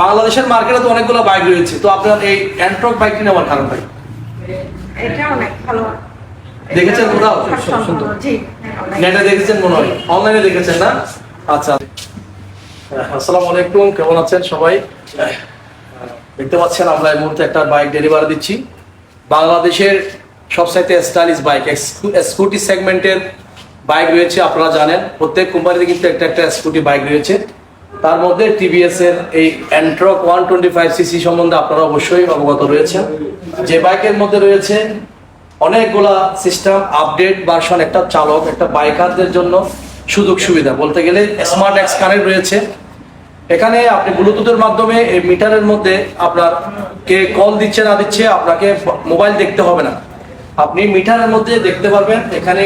বাংলাদেশের মার্কেটে তো অনেকগুলো বাইক রয়েছে তো আপনার এই অ্যান্ট্রক বাইকটি নেওয়ার কারণ ভাই? এটা অনেক ভালো। দেখেছেন কোথাও? সুন্দর। জি। নেটে দেখেছেন মনে হয়। অনলাইনে দেখেছেন না? আচ্ছা। আসসালামু আলাইকুম কেমন আছেন সবাই? দেখতে পাচ্ছেন আমরা এই মুহূর্তে একটা বাইক ডেলিভারি দিচ্ছি। বাংলাদেশের সবসাইতে স্টাইলিশ বাইক স্কুটি সেগমেন্টের বাইক রয়েছে আপনারা জানেন। প্রত্যেক কোম্পানিতে কিন্তু একটা একটা স্কুটি বাইক রয়েছে। তার মধ্যে টিভিএস এর এই Ntorq one twenty five CC সম্বন্ধে আপনারা অবশ্যই অবগত রয়েছেন। যে বাইকের মধ্যে রয়েছে অনেকগুলা সিস্টেম আপডেট ভার্সন একটা চালক, একটা বাইকারদের জন্য সুযোগ সুবিধা। বলতে গেলে স্মার্ট এক্স কানেক্ট রয়েছে। এখানে আপনি ব্লুটুথের মাধ্যমে এই মিটারের মধ্যে আপনার কে কল দিচ্ছে, না দিচ্ছে, আপনাকে মোবাইল দেখতে হবে না। আপনি মিটারের মধ্যে দেখতে পারবেন, এখানে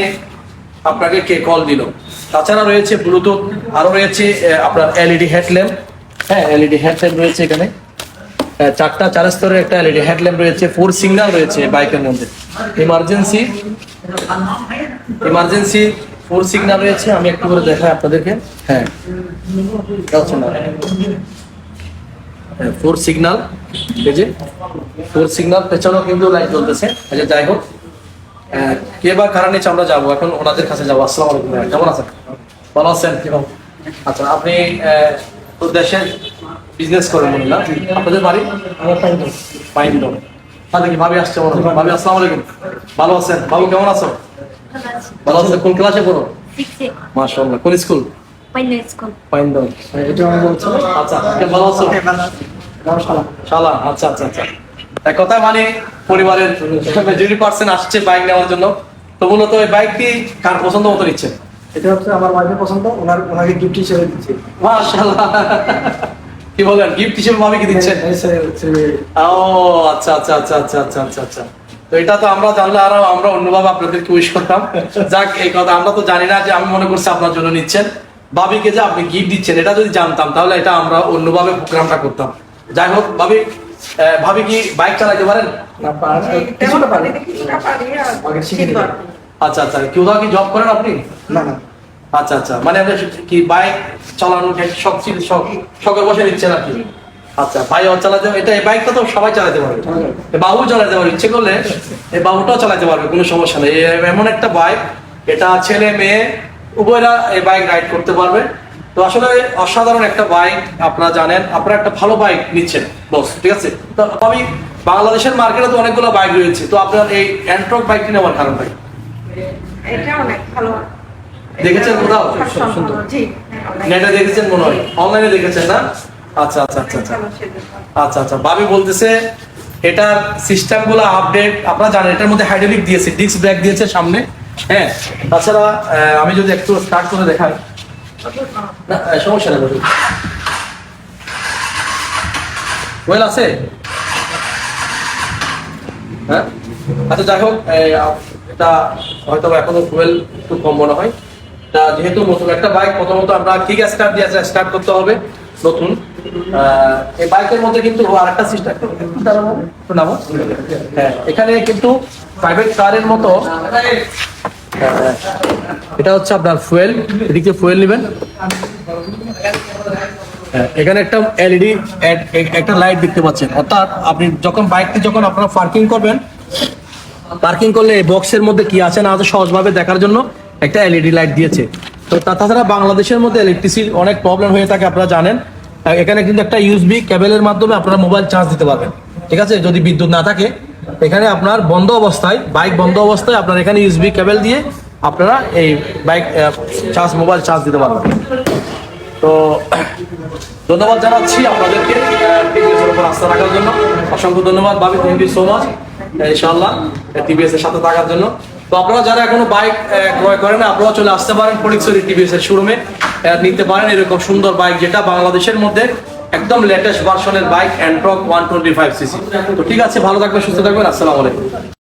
আপনাকে কে কল দিল। তাছাড়া রয়েছে ব্লুটুথ আরও রয়েছে আপনার এলইডি হেডল্যাম্প হ্যাঁ এলইডি হেডল্যাম্প রয়েছে এখানে। চারটা চার স্তরের একটা এলইডি হেডল্যাম্প রয়েছে ফোর সিগন্যাল রয়েছে বাইকের মধ্যে। ইমার্জেন্সি ইমার্জেন্সি ফোর সিগন্যাল রয়েছে। আমি একটু করে দেখাই আপনাদেরকে। হ্যাঁ। ফোর সিগন্যাল এই যে ফোর সিগন্যাল পেছনেও কিন্তু লাইট জ্বলতেছে। আচ্ছা যাই হোক। কে বা কারণ নিচ্ছে আমরা যাব? এখন ওনাদের কাছে যাব। আসসালামু আলাইকুম ভাই, কেমন আছেন? ভালো আছেন? কীরকম আচ্ছা আপনি আহ, তো বিজনেস করেন মনে আপনাদের বাড়ি? আমার তাহলে কি ভাবি আসছে মনে ভাবি আসসালামু আলাইকুম। ভালো আছেন? বাবু কেমন আছো? ভালো আছেন? কোন ক্লাসে পড়ো. মাশাআল্লাহ। কোন স্কুল Pioneer School. পাইন দাও এটা আমার বলছে আচ্ছা ভালো আছো। শালা আচ্ছা আচ্ছা আচ্ছা। এক কথায় মানে পরিবারের মেজরিটি পার্সেন্ট আসছে বাইক নেওয়ার জন্য তো মূলত ওই বাইকটি কার পছন্দ মতো নিচ্ছেন এটা হচ্ছে আমার ওয়াইফের পছন্দ ওনার ওনাকে গিফট হিসেবে দিচ্ছি। মাশাআল্লাহ। কি বলেন গিফট হিসেবে ভাবি কি দিচ্ছেন এই সে- সে- ও আচ্ছা আচ্ছা আচ্ছা আচ্ছা আচ্ছা আচ্ছা আচ্ছা। তো এটা তো আমরা জানলে আরও আমরা অন্যভাবে আপনাদেরকে উইশ করতাম। যাক এই কথা আমরা তো জানি না যে আমি মনে করছি আপনার জন্য নিচ্ছেন। ভাবিকে যে আপনি গিফট দিচ্ছেন এটা যদি জানতাম তাহলে এটা আমরা অন্যভাবে প্রোগ্রামটা করতাম। যাই হোক ভাবি ভাবি কি বাইক চালাতে পারেন? কিছুটা পারি। আচ্ছা আচ্ছা। কেউ কি জব করেন আপনি? না না। আচ্ছা আচ্ছা। মানে আপনি কি বাইক চালানো শখ ছিল শখের বসে নিচ্ছেন আর কি? আচ্ছা ভাই চালাতে এটা এই বাইকটা তো সবাই চালাতে পারবে। বাবু চালাতে পারবে। ইচ্ছে করলে এই বাবুটাও চালাতে পারবে কোনো সমস্যা নেই। এমন একটা বাইক এটা ছেলে মেয়ে উভয়রা এই বাইক রাইড করতে পারবে। তো আসলে অসাধারণ একটা বাইক আপনারা জানেন আপনারা একটা ভালো বাইক নিচ্ছেন বস ঠিক আছে? তো আমি বাংলাদেশের মার্কেটে তো অনেকগুলো বাইক রয়েছে তো আপনার এই অ্যান্ট্রক বাইকটি নেওয়ার কারণ ভাই? এটা অনেক ভালো। দেখেছেন কোথাও? সুন্দর জি। নেটে দেখেছেন মনে হয়। অনলাইনে দেখেছেন না? আচ্ছা আচ্ছা আচ্ছা আচ্ছা। আচ্ছা আচ্ছা। ভাবি বলতেছে এটার সিস্টেমগুলো আপডেট আপনারা জানেন এটার মধ্যে হাইড্রোলিক দিয়েছে ডিস্ক ব্রেক দিয়েছে সামনে হ্যাঁ? তাছাড়া আমি যদি একটু স্টার্ট করে দেখাই। না সমস্যা নেই। ওয়েল আছে? হ্যাঁ? আচ্ছা যাই হোক এটা হয়তো এখনও ফুয়েল একটু কম মনে হয়। তা যেহেতু নতুন একটা বাইক প্রথমত আমরা ঠিক স্টার্ট দিয়ে স্টার্ট করতে হবে নতুন। এই বাইকের মধ্যে কিন্তু আরেকটা সিস্টেম হ্যাঁ এখানে কিন্তু প্রাইভেট কারের মতো এটা হচ্ছে আপনার ফুয়েল এদিকে ফুয়েল নেবেন। এখানে একটা এলইডি একটা লাইট দেখতে পাচ্ছেন। অর্থাৎ আপনি যখন বাইকটি যখন আপনারা পার্কিং করবেন পার্কিং করলে এই বক্সের মধ্যে কি আছে না আছে সহজভাবে দেখার জন্য একটা এলইডি লাইট দিয়েছে। তো তাছাড়া বাংলাদেশের মধ্যে ইলেকট্রিসিটির অনেক প্রবলেম হয়ে থাকে, আপনারা জানেন। এখানে কিন্তু একটা ইউএসবি কেবলের মাধ্যমে আপনারা মোবাইল চার্জ দিতে পারবেন। ঠিক আছে? যদি বিদ্যুৎ না থাকে এখানে আপনার বন্ধ অবস্থায়, বাইক বন্ধ অবস্থায় আপনার এখানে ইউএসবি কেবল দিয়ে আপনারা এই বাইক চার্জ মোবাইল চার্জ দিতে পারবেন। তো ধন্যবাদ জানাচ্ছি আপনাদেরকে আস্থা রাখার জন্য। অসংখ্য ধন্যবাদ, ভাবি থ্যাংক ইউ সো মাচ ইনশাল্লাহ টিভিএস এর সাথে থাকার জন্য। তো আপনারা যারা এখনও বাইক ক্রয় করেন আপনারা চলে আসতে পারেন ফটিকছড়ি টিভিএস এর শোরুমে নিতে পারেন এরকম সুন্দর বাইক যেটা বাংলাদেশের মধ্যে একদম লেটেস্ট ভার্সনের bike Ntorq one twenty five CC তো ঠিক আছে, ভালো থাকবেন, সুস্থ থাকবেন, আসসালামু আলাইকুম।